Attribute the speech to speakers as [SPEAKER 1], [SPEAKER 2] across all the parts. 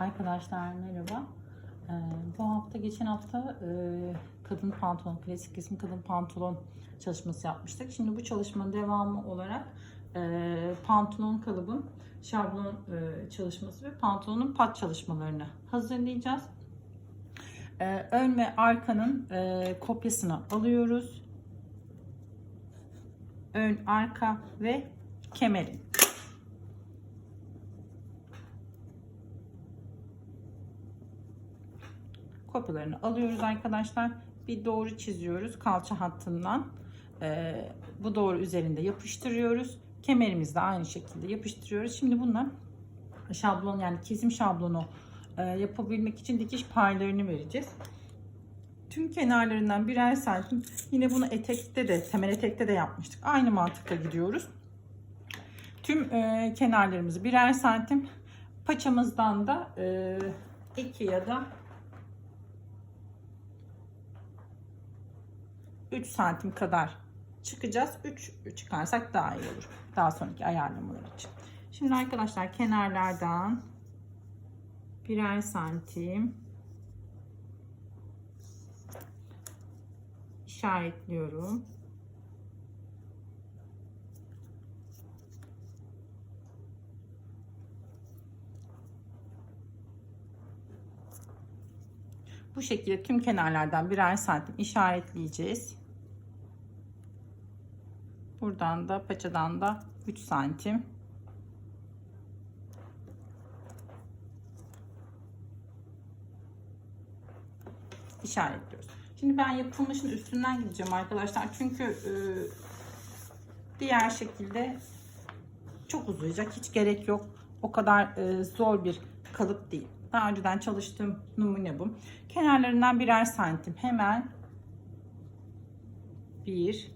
[SPEAKER 1] Arkadaşlar merhaba. Ee, bu hafta geçen hafta e, kadın pantolon, klasik kesim kadın pantolon çalışması yapmıştık. Şimdi bu çalışmanın devamı olarak e, pantolon kalıbın şablon e, çalışması ve pantolonun pat çalışmalarını hazırlayacağız. E, ön ve arkanın e, kopyasını alıyoruz. Ön, arka ve kemerin. Kopyalarını alıyoruz arkadaşlar. Bir doğru çiziyoruz kalça hattından. Ee, bu doğru üzerinde yapıştırıyoruz. Kemerimizi de aynı şekilde yapıştırıyoruz. Şimdi bununla şablon yani kesim şablonu e, yapabilmek için dikiş paylarını vereceğiz. Tüm kenarlarından birer santim. Yine bunu etekte de temel etekte de yapmıştık. Aynı mantıkla gidiyoruz. Tüm e, kenarlarımızı birer santim. Paçamızdan da e, iki ya da 3 santim kadar çıkacağız. 3 çıkarsak daha iyi olur. Daha sonraki ayarlamalar için. Şimdi arkadaşlar kenarlardan birer santim işaretliyorum. Bu şekilde tüm kenarlardan birer santim işaretleyeceğiz. Buradan da paçadan da 3 santim. işaretliyoruz. Şimdi ben yapılmışın üstünden gideceğim arkadaşlar. Çünkü e, diğer şekilde çok uzayacak. Hiç gerek yok. O kadar e, zor bir kalıp değil. Daha önceden çalıştığım numune bu. Kenarlarından birer santim hemen bir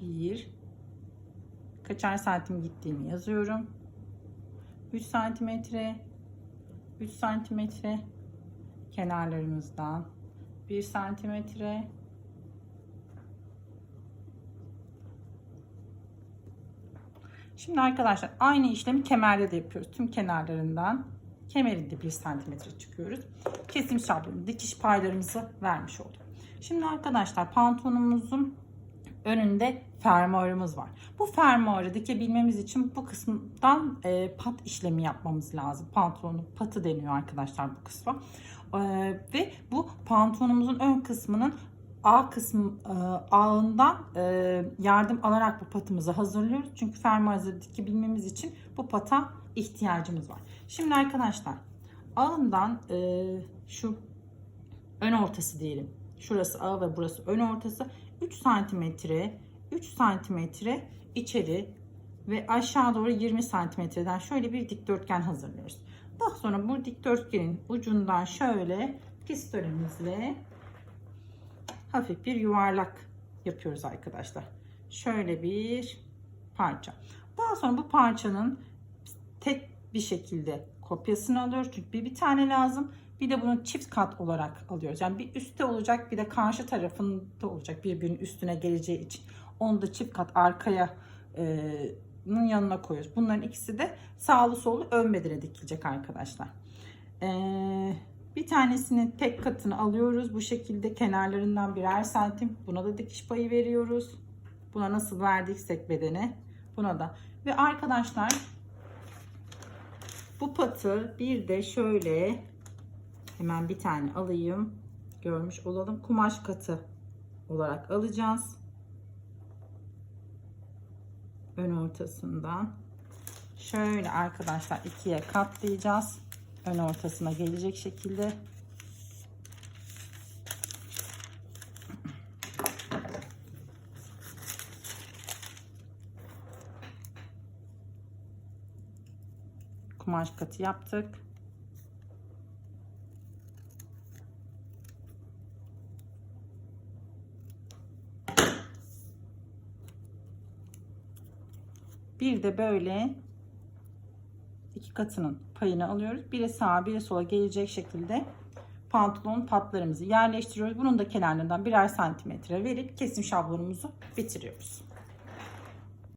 [SPEAKER 1] bir kaçar santim gittiğimi yazıyorum. 3 santimetre 3 santimetre kenarlarımızdan 1 santimetre Şimdi arkadaşlar aynı işlemi kemerde de yapıyoruz. Tüm kenarlarından kemerinde 1 santimetre çıkıyoruz. Kesim şablonu dikiş paylarımızı vermiş olduk. Şimdi arkadaşlar pantolonumuzun önünde fermuarımız var. Bu fermuarı dikebilmemiz için bu kısımdan e, pat işlemi yapmamız lazım. Pantolonun patı deniyor arkadaşlar bu kısma. E, ve bu pantolonumuzun ön kısmının A kısmı e, ağından e, yardım alarak bu patımızı hazırlıyoruz. Çünkü fermuarı dikebilmemiz için bu pata ihtiyacımız var. Şimdi arkadaşlar ağından e, şu ön ortası diyelim. Şurası ağı ve burası ön ortası. 3 santimetre 3 santimetre içeri ve aşağı doğru 20 santimetreden şöyle bir dikdörtgen hazırlıyoruz. Daha sonra bu dikdörtgenin ucundan şöyle pistolimizle hafif bir yuvarlak yapıyoruz arkadaşlar. Şöyle bir parça. Daha sonra bu parçanın tek bir şekilde kopyasını alıyoruz. Çünkü bir, bir tane lazım. Bir de bunu çift kat olarak alıyoruz. Yani bir üstte olacak bir de karşı tarafında olacak birbirinin üstüne geleceği için. Onu da çift kat arkaya e, yanına koyuyoruz. Bunların ikisi de sağlı sollu ön bedene dikilecek arkadaşlar. Eee bir tanesinin tek katını alıyoruz. Bu şekilde kenarlarından birer santim. Buna da dikiş payı veriyoruz. Buna nasıl verdiksek bedene. Buna da. Ve arkadaşlar bu patı bir de şöyle hemen bir tane alayım. Görmüş olalım. Kumaş katı olarak alacağız. Ön ortasından. Şöyle arkadaşlar ikiye katlayacağız ön ortasına gelecek şekilde kumaş katı yaptık. Bir de böyle iki katının payını alıyoruz. Biri sağa biri sola gelecek şekilde pantolon patlarımızı yerleştiriyoruz. Bunun da kenarlarından birer santimetre verip kesim şablonumuzu bitiriyoruz.